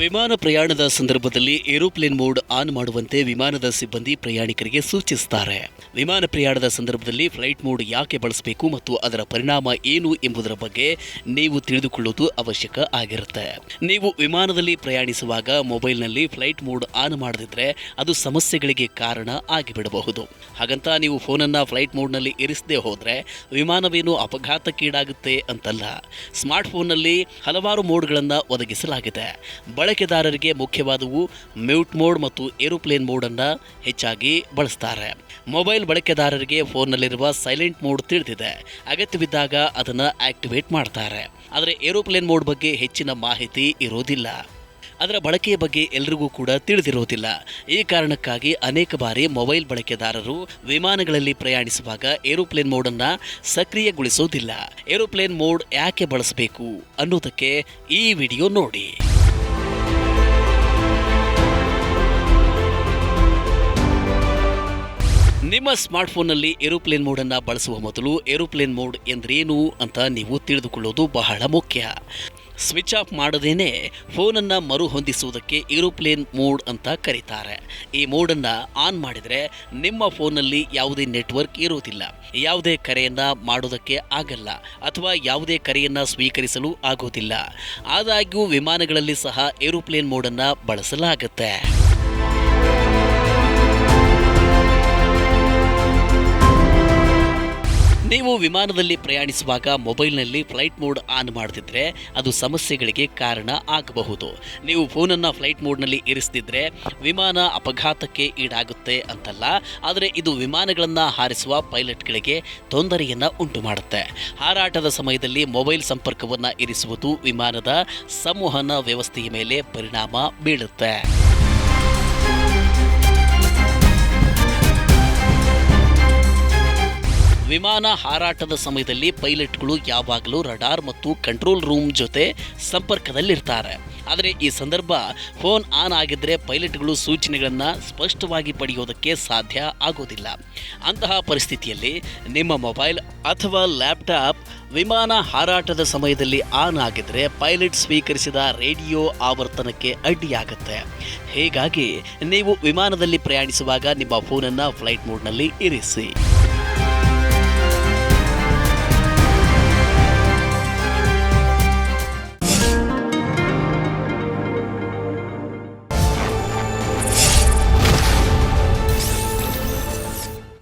ವಿಮಾನ ಪ್ರಯಾಣದ ಸಂದರ್ಭದಲ್ಲಿ ಏರೋಪ್ಲೇನ್ ಮೋಡ್ ಆನ್ ಮಾಡುವಂತೆ ವಿಮಾನದ ಸಿಬ್ಬಂದಿ ಪ್ರಯಾಣಿಕರಿಗೆ ಸೂಚಿಸುತ್ತಾರೆ. ವಿಮಾನ ಪ್ರಯಾಣದ ಸಂದರ್ಭದಲ್ಲಿ ಫ್ಲೈಟ್ ಮೋಡ್ ಯಾಕೆ ಬಳಸಬೇಕು ಮತ್ತು ಅದರ ಪರಿಣಾಮ ಏನು ಎಂಬುದರ ಬಗ್ಗೆ ನೀವು ತಿಳಿದುಕೊಳ್ಳುವುದು ಅವಶ್ಯಕ ಆಗಿರುತ್ತೆ. ನೀವು ವಿಮಾನದಲ್ಲಿ ಪ್ರಯಾಣಿಸುವಾಗ ಮೊಬೈಲ್ನಲ್ಲಿ ಫ್ಲೈಟ್ ಮೋಡ್ ಆನ್ ಮಾಡದಿದ್ರೆ ಅದು ಸಮಸ್ಯೆಗಳಿಗೆ ಕಾರಣ ಆಗಿಬಿಡಬಹುದು. ಹಾಗಂತ ನೀವು ಫೋನನ್ನು ಫ್ಲೈಟ್ ಮೋಡ್ನಲ್ಲಿ ಇರಿಸದೆ ಹೋದರೆ ವಿಮಾನವೇನು ಅಪಘಾತಕ್ಕೀಡಾಗುತ್ತೆ ಅಂತಲ್ಲ. ಸ್ಮಾರ್ಟ್ ಫೋನ್ನಲ್ಲಿ ಹಲವಾರು ಮೋಡ್ಗಳನ್ನು ಒದಗಿಸಲಾಗಿದೆ. ಬಳಕೆದಾರರಿಗೆ ಮುಖ್ಯವಾದವು ಮ್ಯೂಟ್ ಮೋಡ್ ಮತ್ತು ಏರೋಪ್ಲೇನ್ ಮೋಡನ್ನು ಹೆಚ್ಚಾಗಿ ಬಳಸ್ತಾರೆ. ಮೊಬೈಲ್ ಬಳಕೆದಾರರಿಗೆ ಫೋನ್ನಲ್ಲಿರುವ ಸೈಲೆಂಟ್ ಮೋಡ್ ತಿಳಿದಿದೆ. ಅಗತ್ಯವಿದ್ದಾಗ ಅದನ್ನು ಆಕ್ಟಿವೇಟ್ ಮಾಡ್ತಾರೆ. ಆದರೆ ಏರೋಪ್ಲೇನ್ ಮೋಡ್ ಬಗ್ಗೆ ಹೆಚ್ಚಿನ ಮಾಹಿತಿ ಇರೋದಿಲ್ಲ. ಅದರ ಬಳಕೆಯ ಬಗ್ಗೆ ಎಲ್ರಿಗೂ ಕೂಡ ತಿಳಿದಿರೋದಿಲ್ಲ. ಈ ಕಾರಣಕ್ಕಾಗಿ ಅನೇಕ ಬಾರಿ ಮೊಬೈಲ್ ಬಳಕೆದಾರರು ವಿಮಾನಗಳಲ್ಲಿ ಪ್ರಯಾಣಿಸುವಾಗ ಏರೋಪ್ಲೇನ್ ಮೋಡನ್ನು ಸಕ್ರಿಯಗೊಳಿಸೋದಿಲ್ಲ. ಏರೋಪ್ಲೇನ್ ಮೋಡ್ ಯಾಕೆ ಬಳಸಬೇಕು ಅನ್ನೋದಕ್ಕೆ ಈ ವಿಡಿಯೋ ನೋಡಿ. ನಿಮ್ಮ ಸ್ಮಾರ್ಟ್ಫೋನ್ನಲ್ಲಿ ಏರೋಪ್ಲೇನ್ ಮೋಡನ್ನು ಬಳಸುವ ಮೊದಲು ಏರೋಪ್ಲೇನ್ ಮೋಡ್ ಎಂದ್ರೇನು ಅಂತ ನೀವು ತಿಳಿದುಕೊಳ್ಳೋದು ಬಹಳ ಮುಖ್ಯ. ಸ್ವಿಚ್ ಆಫ್ ಮಾಡದೇನೆ ಫೋನನ್ನು ಮರುಹೊಂದಿಸುವುದಕ್ಕೆ ಏರೋಪ್ಲೇನ್ ಮೋಡ್ ಅಂತ ಕರೀತಾರೆ. ಈ ಮೋಡನ್ನು ಆನ್ ಮಾಡಿದರೆ ನಿಮ್ಮ ಫೋನಲ್ಲಿ ಯಾವುದೇ ನೆಟ್ವರ್ಕ್ ಇರುವುದಿಲ್ಲ. ಯಾವುದೇ ಕರೆಯನ್ನು ಮಾಡೋದಕ್ಕೆ ಆಗಲ್ಲ ಅಥವಾ ಯಾವುದೇ ಕರೆಯನ್ನು ಸ್ವೀಕರಿಸಲು ಆಗೋದಿಲ್ಲ ಆದಾಗ್ಯೂ ವಿಮಾನಗಳಲ್ಲಿ ಸಹ ಏರೋಪ್ಲೇನ್ ಮೋಡನ್ನು ಬಳಸಲಾಗುತ್ತೆ. ನೀವು ವಿಮಾನದಲ್ಲಿ ಪ್ರಯಾಣಿಸುವಾಗ ಮೊಬೈಲ್ನಲ್ಲಿ ಫ್ಲೈಟ್ ಮೋಡ್ ಆನ್ ಮಾಡದಿದ್ರೆ ಅದು ಸಮಸ್ಯೆಗಳಿಗೆ ಕಾರಣ ಆಗಬಹುದು. ನೀವು ಫೋನನ್ನು ಫ್ಲೈಟ್ ಮೋಡ್ನಲ್ಲಿ ಇರಿಸದಿದ್ದರೆ ವಿಮಾನ ಅಪಘಾತಕ್ಕೆ ಈಡಾಗುತ್ತೆ ಅಂತಲ್ಲ, ಆದರೆ ಇದು ವಿಮಾನಗಳನ್ನು ಹಾರಿಸುವ ಪೈಲಟ್ಗಳಿಗೆ ತೊಂದರೆಯನ್ನು ಉಂಟು ಮಾಡುತ್ತೆ ಹಾರಾಟದ ಸಮಯದಲ್ಲಿ ಮೊಬೈಲ್ ಸಂಪರ್ಕವನ್ನು ಇರಿಸುವುದು ವಿಮಾನದ ಸಂವಹನ ವ್ಯವಸ್ಥೆಯ ಮೇಲೆ ಪರಿಣಾಮ ಬೀಳುತ್ತೆ. ವಿಮಾನ ಹಾರಾಟದ ಸಮಯದಲ್ಲಿ ಪೈಲಟ್ಗಳು ಯಾವಾಗಲೂ ರಡಾರ್ ಮತ್ತು ಕಂಟ್ರೋಲ್ ರೂಮ್ ಜೊತೆ ಸಂಪರ್ಕದಲ್ಲಿರ್ತಾರೆ. ಆದರೆ ಈ ಸಂದರ್ಭ ಫೋನ್ ಆನ್ ಆಗಿದ್ದರೆ ಪೈಲಟ್ಗಳು ಸೂಚನೆಗಳನ್ನು ಸ್ಪಷ್ಟವಾಗಿ ಪಡೆಯೋದಕ್ಕೆ ಸಾಧ್ಯ ಆಗೋದಿಲ್ಲ. ಅಂತಹ ಪರಿಸ್ಥಿತಿಯಲ್ಲಿ ನಿಮ್ಮ ಮೊಬೈಲ್ ಅಥವಾ ಲ್ಯಾಪ್ಟಾಪ್ ವಿಮಾನ ಹಾರಾಟದ ಸಮಯದಲ್ಲಿ ಆನ್ ಆಗಿದ್ರೆ ಪೈಲಟ್ ಸ್ವೀಕರಿಸಿದ ರೇಡಿಯೋ ಆವರ್ತನಕ್ಕೆ ಅಡ್ಡಿಯಾಗುತ್ತೆ. ಹೀಗಾಗಿ ನೀವು ವಿಮಾನದಲ್ಲಿ ಪ್ರಯಾಣಿಸುವಾಗ ನಿಮ್ಮ ಫೋನನ್ನು ಫ್ಲೈಟ್ ಮೋಡ್ನಲ್ಲಿ ಇರಿಸಿ.